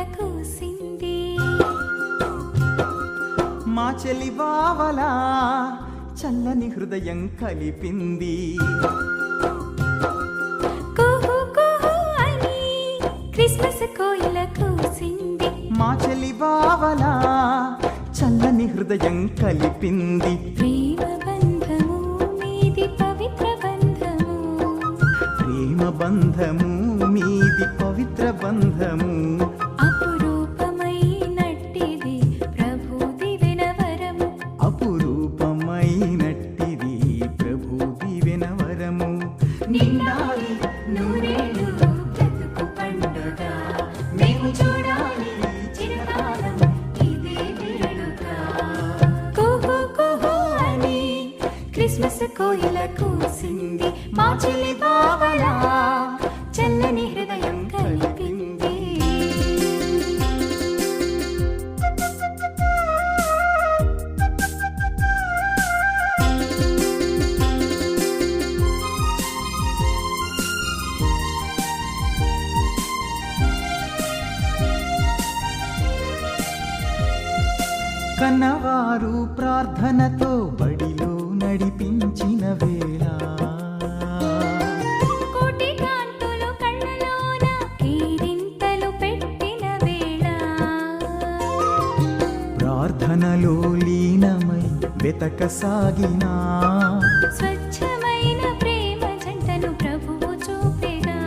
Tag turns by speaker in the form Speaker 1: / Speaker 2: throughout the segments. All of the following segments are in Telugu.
Speaker 1: కూసింది మా చెలి బావలా చల్లని హృదయం కలిపింది.
Speaker 2: క్రిస్మస్ కోయిల కూసింది.
Speaker 1: మా చెలి బావలా చల్లని హృదయం కలిపింది.
Speaker 2: ప్రేమ బంధము మీది పవిత్ర బంధము.
Speaker 1: ప్రేమ బంధము మీది పవిత్ర బంధము.
Speaker 2: క్రిస్మస్ కోయిల కూసింది మా చెల్లి బావలా చల్లని హృదయం కలిపింది.
Speaker 1: కన్నవారు ప్రార్థనతో ప్రార్థనలో లీనమై వెతకసాగినా.
Speaker 2: స్వచ్ఛమైన ప్రేమ జంటను ప్రభువు చూపెగా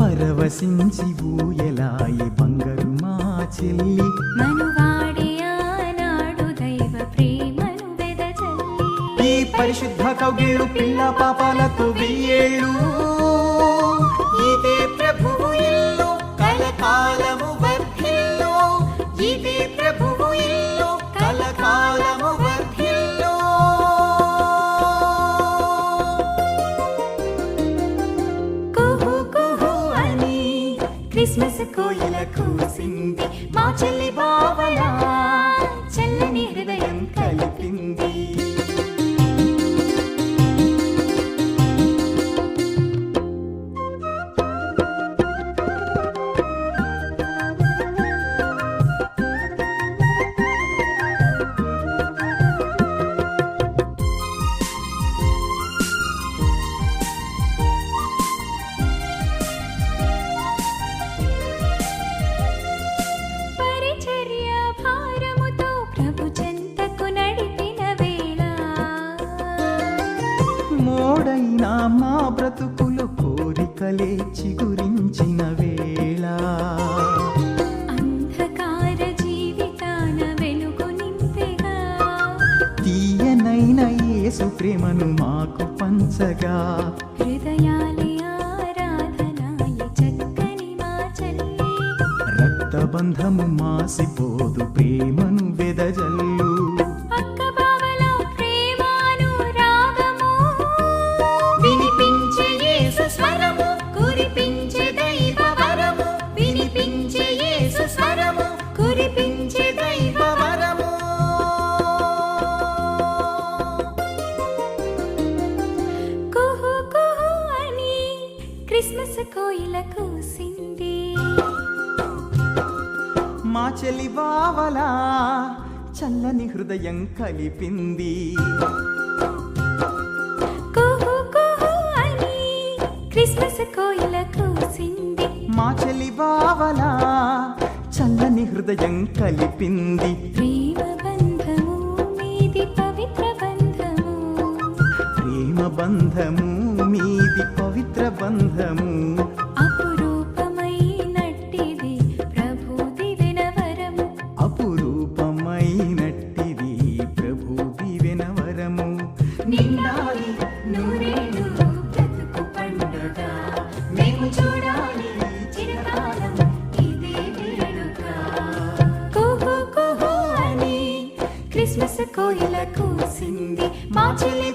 Speaker 1: పరవశించి ఊయలాయి బంగారు మా చెల్లి.
Speaker 2: మనువాడే ఆనాడు దైవ ప్రేమను వెదజల్లి.
Speaker 1: ఈ పరిశుద్ధ కౌగిళ్ళు పిల్ల పాపాలతో వెయ్యేళ్ళు. ఇదే ప్రభువు ఇల్లు కలకాలము
Speaker 2: క్రిస్మస్ కోయల కూసింది మా చెల్లి బావలా. చెల్లని హృదయం కలిపింది
Speaker 1: మోడైన మా బ్రతుకులు కోరికలే చిగురించిన వేళ.
Speaker 2: అంధకార జీవితాన వెలుగు నింపెగా.
Speaker 1: తీయనైన యేసు ప్రేమను మాకు పంచగా.
Speaker 2: హృదయాలే ఆరాధనాయ చక్కని మా
Speaker 1: రక్తబంధము మాసిపోదు ప్రేమను వెదజల్లు.
Speaker 2: కోయిల కూసింది.
Speaker 1: మా చెలి బావలా చల్లని హృదయం కలిపింది.
Speaker 2: కుహు కుహు అని క్రిస్మస్ కోయిల కూసింది.
Speaker 1: మా చెలి బావలా చల్లని హృదయం కలిపింది.
Speaker 2: ప్రేమ బంధము మీది పవిత్ర బంధము.
Speaker 1: ప్రేమ బంధము మీది పవిత్ర బంధము.
Speaker 2: అపురూపమైనట్టిది
Speaker 1: అపురూపమైనట్టిది
Speaker 2: బ్రతుకు పండుగ. మేము చూడాలి చిరకాలం ఇదే వేడుక. కుహు కుహు అని క్రిస్మస్ కోయిల కూసింది. మా చల్లని